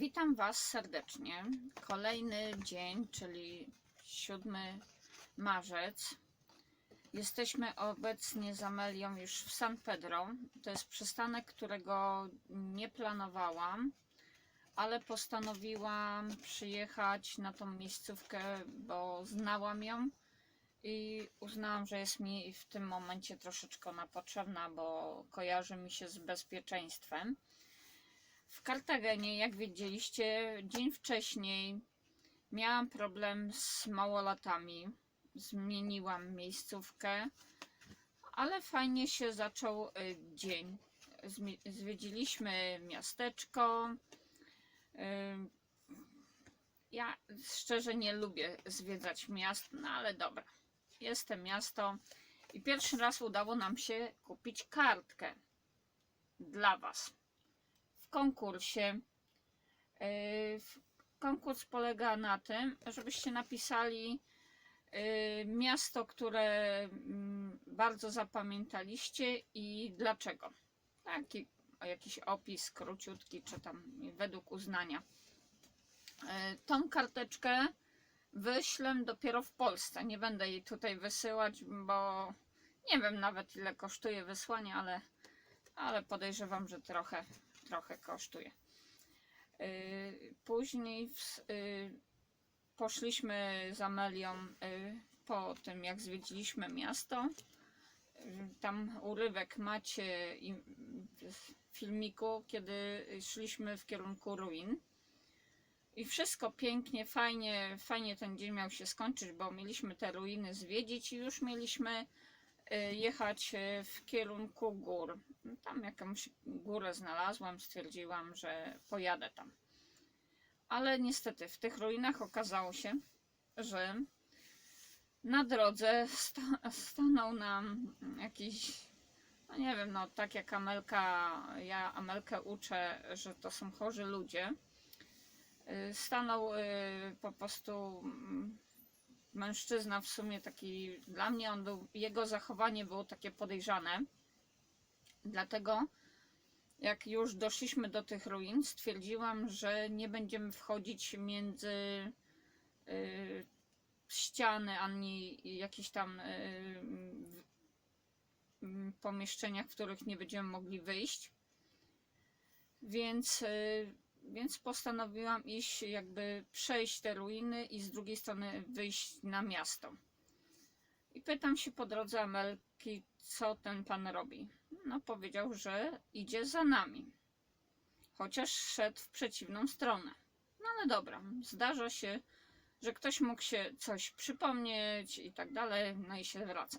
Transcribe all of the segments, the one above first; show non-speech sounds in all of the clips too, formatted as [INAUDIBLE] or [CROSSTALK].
Witam Was serdecznie. Kolejny dzień, czyli 7 marzec. Jesteśmy obecnie z Amelią już w San Pedro. To jest przystanek, którego nie planowałam, ale postanowiłam przyjechać na tą miejscówkę, bo znałam ją i uznałam, że jest mi w tym momencie troszeczkę ona potrzebna, bo kojarzy mi się z bezpieczeństwem. W Kartagenie, jak wiedzieliście, dzień wcześniej miałam problem z małolatami. Zmieniłam miejscówkę, ale fajnie się zaczął y, dzień. Zwiedziliśmy miasteczko. Y, Ja szczerze nie lubię zwiedzać miast, no ale dobra. Jest to miasto i pierwszy raz udało nam się kupić kartkę dla Was konkursie. W- Konkurs polega na tym, żebyście napisali yy, miasto, które mm, bardzo zapamiętaliście i dlaczego. Taki jakiś opis króciutki, czy tam według uznania. Yy, Tą karteczkę wyślę dopiero w Polsce. Nie będę jej tutaj wysyłać, bo nie wiem nawet ile kosztuje wysłanie, ale, ale podejrzewam, że trochę trochę kosztuje. Yy, Później w, yy, poszliśmy z Amelią yy, po tym, jak zwiedziliśmy miasto. Tam urywek macie w filmiku, kiedy szliśmy w kierunku ruin. I wszystko pięknie, fajnie, fajnie ten dzień miał się skończyć, bo mieliśmy te ruiny zwiedzić i już mieliśmy y, jechać y, w kierunku gór. Tam jakąś górę znalazłam, stwierdziłam, że pojadę tam. Ale niestety w tych ruinach okazało się, że na drodze sta- stanął nam jakiś, no nie wiem, no tak jak Amelka, ja Amelkę uczę, że to są chorzy ludzie. Y, Stanął po prostu mm, mężczyzna w sumie taki, dla mnie on był, jego zachowanie było takie podejrzane. Dlatego jak już doszliśmy do tych ruin, stwierdziłam, że nie będziemy wchodzić między y, ściany ani jakieś tam y, m, pomieszczeniach, w których nie będziemy mogli wyjść. Więc, y, więc postanowiłam iść, jakby przejść te ruiny i z drugiej strony wyjść na miasto. I pytam się po drodze Amelki, co ten pan robi. No, powiedział, że idzie za nami. Chociaż szedł w przeciwną stronę. No ale dobra, zdarza się, że ktoś mógł się coś przypomnieć i tak dalej, no i się wraca.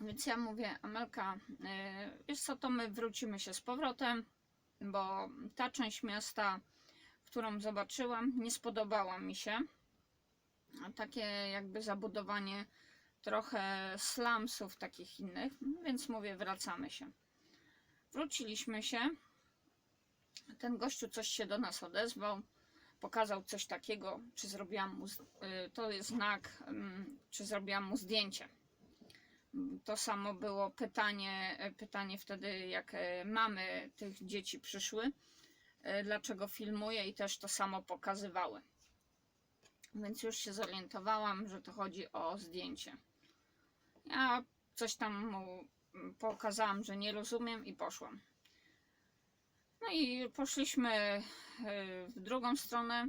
Więc ja mówię, Amelka, yy, wiesz co, to my wrócimy się z powrotem, bo ta część miasta, którą zobaczyłam, nie spodobała mi się. Takie jakby zabudowanie trochę slumsów takich innych, więc mówię, wracamy się. Wróciliśmy się. Ten gościu coś się do nas odezwał, pokazał coś takiego, czy zrobiłam mu, y, to jest znak, ym, czy zrobiłam mu zdjęcie. To samo było pytanie, pytanie wtedy, jak e, mamy tych dzieci przyszły, e, dlaczego filmuję i też to samo pokazywały. Więc już się zorientowałam, że to chodzi o zdjęcie. Ja coś tam mu mm, pokazałam, że nie rozumiem i poszłam. No i poszliśmy e, w drugą stronę.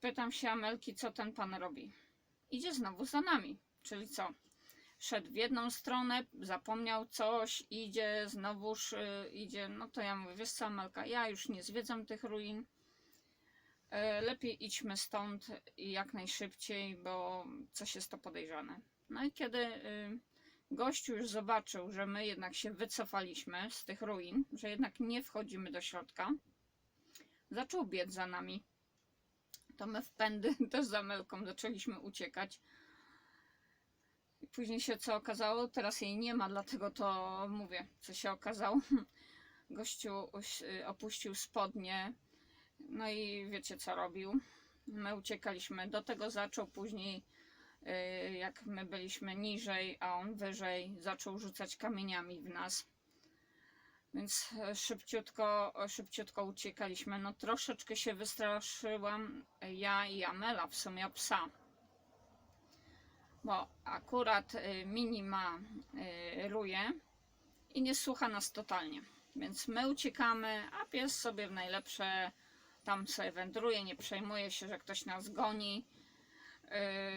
Pytam się Amelki, co ten pan robi. Idzie znowu za nami. Czyli co? Szedł w jedną stronę, zapomniał coś, idzie, znowuż y, idzie. No to ja mówię, wiesz co Amelka, ja już nie zwiedzam tych ruin. E, Lepiej idźmy stąd i jak najszybciej, bo coś jest to podejrzane. No i kiedy y, gościu już zobaczył, że my jednak się wycofaliśmy z tych ruin, że jednak nie wchodzimy do środka, zaczął biec za nami. To my w pędy [LAUGHS] też z Amelką zaczęliśmy uciekać. Później się co okazało, teraz jej nie ma, dlatego to mówię, co się okazało. [LAUGHS] Gościu uś- opuścił spodnie, no i wiecie co robił. My uciekaliśmy. Do tego zaczął później, y, jak my byliśmy niżej, a on wyżej, zaczął rzucać kamieniami w nas. Więc e, szybciutko, szybciutko uciekaliśmy. No troszeczkę się wystraszyłam ja i Amela, w sumie psa. Bo akurat y, Mini ma y, ruje i nie słucha nas totalnie. Więc my uciekamy, a pies sobie w najlepsze tam sobie wędruje, nie przejmuje się, że ktoś nas goni,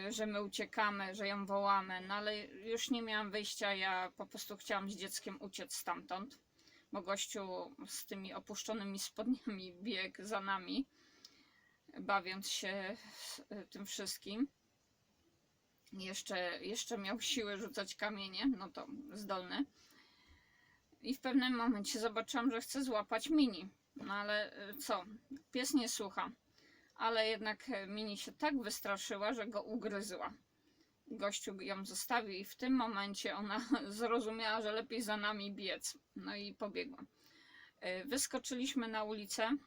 yy, że my uciekamy, że ją wołamy. No ale już nie miałam wyjścia, ja po prostu chciałam z dzieckiem uciec stamtąd, bo gościu z tymi opuszczonymi spodniami biegł za nami, bawiąc się y, tym wszystkim. Jeszcze, jeszcze miał siłę rzucać kamienie, no to zdolny. I w pewnym momencie zobaczyłam, że chce złapać mini. No ale y, co? Pies nie słucha. Ale jednak e, mini się tak wystraszyła, że go ugryzła. Gościu ją zostawił i w tym momencie ona [LAUGHS] zrozumiała, że lepiej za nami biec. No i pobiegła. Y, Wyskoczyliśmy na ulicę.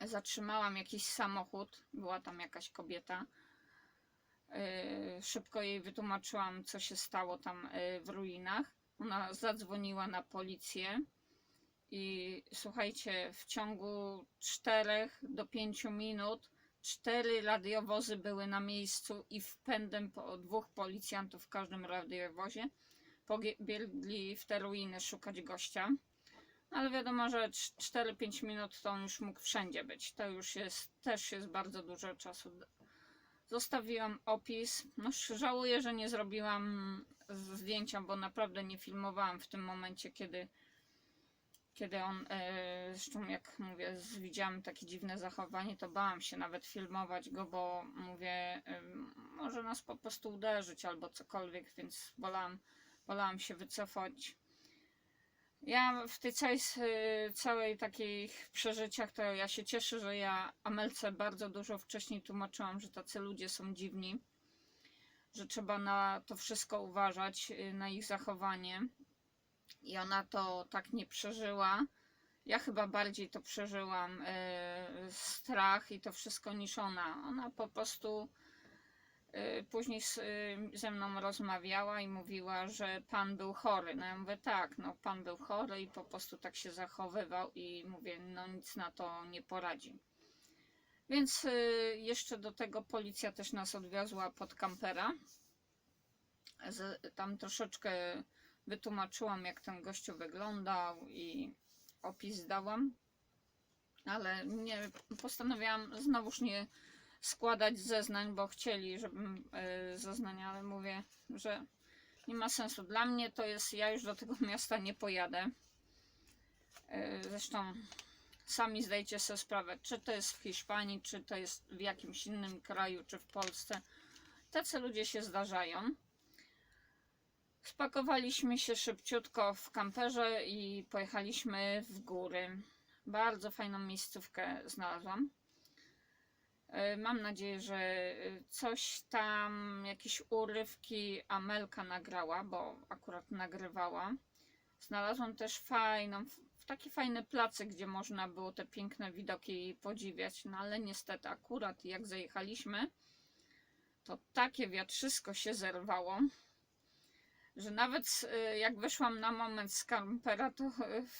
Zatrzymałam jakiś samochód. Była tam jakaś kobieta. Y, Szybko jej wytłumaczyłam, co się stało tam y, w ruinach. Ona zadzwoniła na policję i słuchajcie, w ciągu 4 do 5 minut cztery radiowozy były na miejscu i wpędem po dwóch policjantów w każdym radiowozie pobiegli w te ruiny szukać gościa. Ale wiadomo, że 4-5 minut to on już mógł wszędzie być. To już jest, też jest bardzo dużo czasu. Zostawiłam opis. No, żałuję, że nie zrobiłam zdjęcia, bo naprawdę nie filmowałam w tym momencie, kiedy, kiedy on, e, zresztą jak mówię, widziałam takie dziwne zachowanie, to bałam się nawet filmować go, bo mówię, em, może nas po prostu uderzyć albo cokolwiek, więc wolałam, wolałam się wycofać. Ja w tej całej, całej takich przeżyciach to ja się cieszę, że ja Amelce bardzo dużo wcześniej tłumaczyłam, że tacy ludzie są dziwni, że trzeba na to wszystko uważać, y, na ich zachowanie. I ona to tak nie przeżyła. Ja chyba bardziej to przeżyłam, y, strach i to wszystko niż ona. Ona po prostu później z, y, ze mną rozmawiała i mówiła, że pan był chory. No ja mówię, tak, no pan był chory i po prostu tak się zachowywał i mówię, no nic na to nie poradzi. Więc y, jeszcze do tego policja też nas odwiozła pod kampera. Tam troszeczkę wytłumaczyłam, jak ten gościu wyglądał i opis dałam. Ale nie postanowiłam znowuż nie składać zeznań, bo chcieli, żebym y, zeznania, ale mówię, że nie ma sensu. Dla mnie to jest, ja już do tego [LAUGHS] miasta nie pojadę. Y, Zresztą sami zdajcie sobie sprawę, czy to jest w Hiszpanii, czy to jest w jakimś innym kraju, czy w Polsce. Tacy ludzie się zdarzają. Spakowaliśmy się szybciutko w kamperze i pojechaliśmy w góry. Bardzo fajną miejscówkę znalazłam. E, Mam nadzieję, że e, coś tam, jakieś urywki Amelka nagrała, bo akurat nagrywała. Znalazłam też fajną, taki fajny placek, gdzie można było te piękne widoki podziwiać, no ale niestety akurat jak zajechaliśmy, to takie wiatrzysko się zerwało, że nawet e, jak wyszłam na moment z kampera, to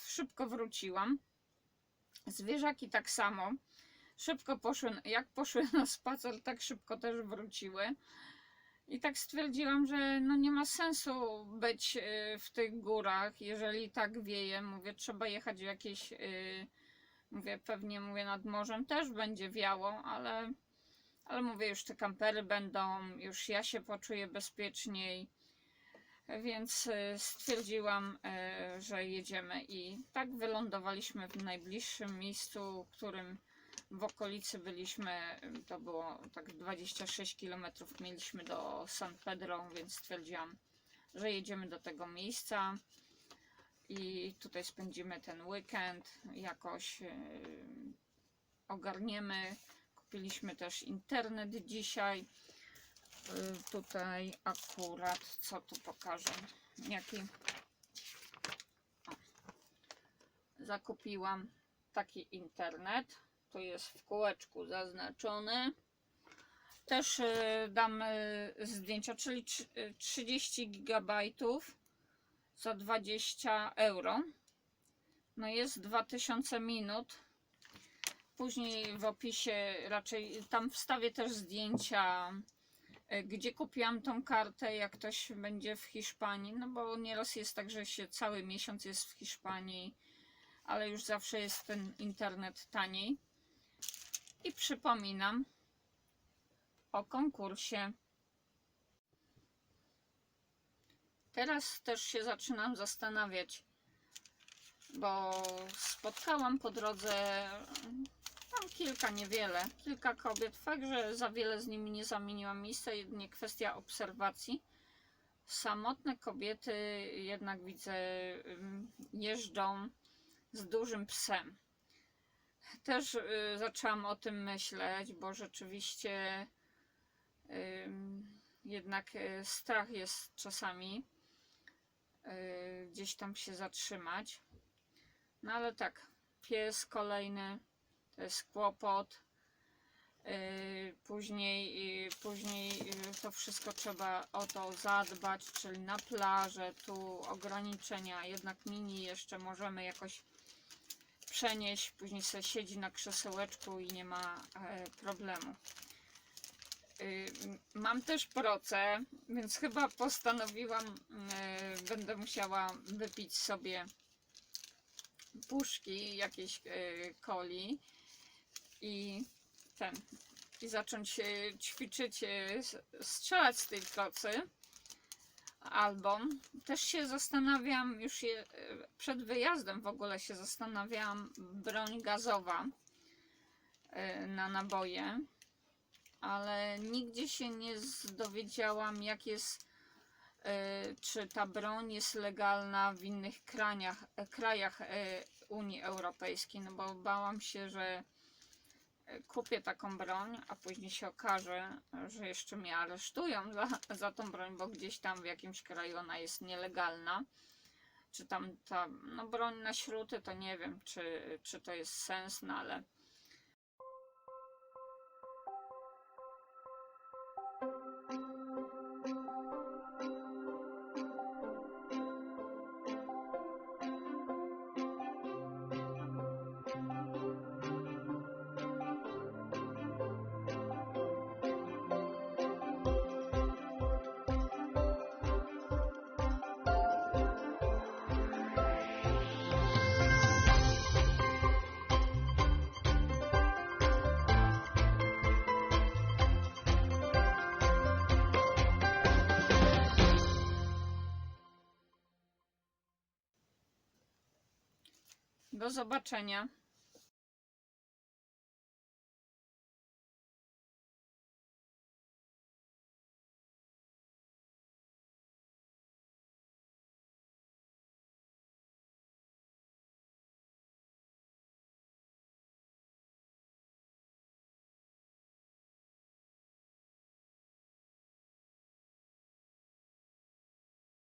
szybko wróciłam. Zwierzaki tak samo szybko poszły, jak poszły na spacer, tak szybko też wróciły. I tak stwierdziłam, że no nie ma sensu być y, w tych górach, jeżeli tak wieje. Mówię, trzeba jechać w jakieś, y, mówię, pewnie mówię nad morzem też będzie wiało, ale, ale mówię, już te kampery będą, już ja się poczuję bezpieczniej. Więc y, stwierdziłam, że jedziemy i tak wylądowaliśmy w najbliższym miejscu, którym w okolicy byliśmy, to było tak 26 km mieliśmy do San Pedro, więc stwierdziłam, że jedziemy do tego miejsca i tutaj spędzimy ten weekend, jakoś yy, ogarniemy. Kupiliśmy też internet dzisiaj. Yy, tutaj akurat, co tu pokażę, jaki o. zakupiłam taki internet to jest w kółeczku zaznaczone. Też y, dam y, zdjęcia, czyli trzy- y, 30 GB za 20 euro. No jest 2000 minut. Później w opisie raczej tam wstawię też zdjęcia, gdzie kupiłam tą kartę, jak ktoś będzie w Hiszpanii. No bo nieraz jest tak, że się cały miesiąc jest w Hiszpanii, ale już zawsze jest ten internet taniej. I przypominam o konkursie. Teraz też się zaczynam zastanawiać, bo spotkałam po drodze tam kilka, niewiele, kilka kobiet. Fakt, że za wiele z nimi nie zamieniłam miejsca, jedynie kwestia obserwacji. Samotne kobiety jednak widzę ym, jeżdżą z dużym psem. Też y, zaczęłam o tym myśleć, bo rzeczywiście ym, jednak y, strach jest czasami y, gdzieś tam się zatrzymać. No ale tak, pies kolejny to jest kłopot. Yy, Później, yy, później yy, to wszystko trzeba o to zadbać, czyli na plażę, tu ograniczenia, jednak mini jeszcze możemy jakoś przenieść, później sobie siedzi na krzesełeczku i nie ma e, problemu. Yy, Mam też proce, więc chyba postanowiłam, yy, będę musiała wypić sobie puszki jakiejś yy, coli i ten i zacząć e, ćwiczyć, e, strzelać z tej procy. Albo też się zastanawiam, już je, e, przed wyjazdem w ogóle się zastanawiałam, broń gazowa e, na naboje, ale nigdzie się nie dowiedziałam, jak jest, e, czy ta broń jest legalna w innych krajach, krajach Unii Europejskiej, no bo bałam się, że kupię taką broń, a później się okaże, że jeszcze mnie aresztują za, za tą broń, bo gdzieś tam w jakimś kraju ona jest nielegalna. Czy tam ta no broń na śruty, to nie wiem, czy, czy to jest sens, no ale zobaczenia.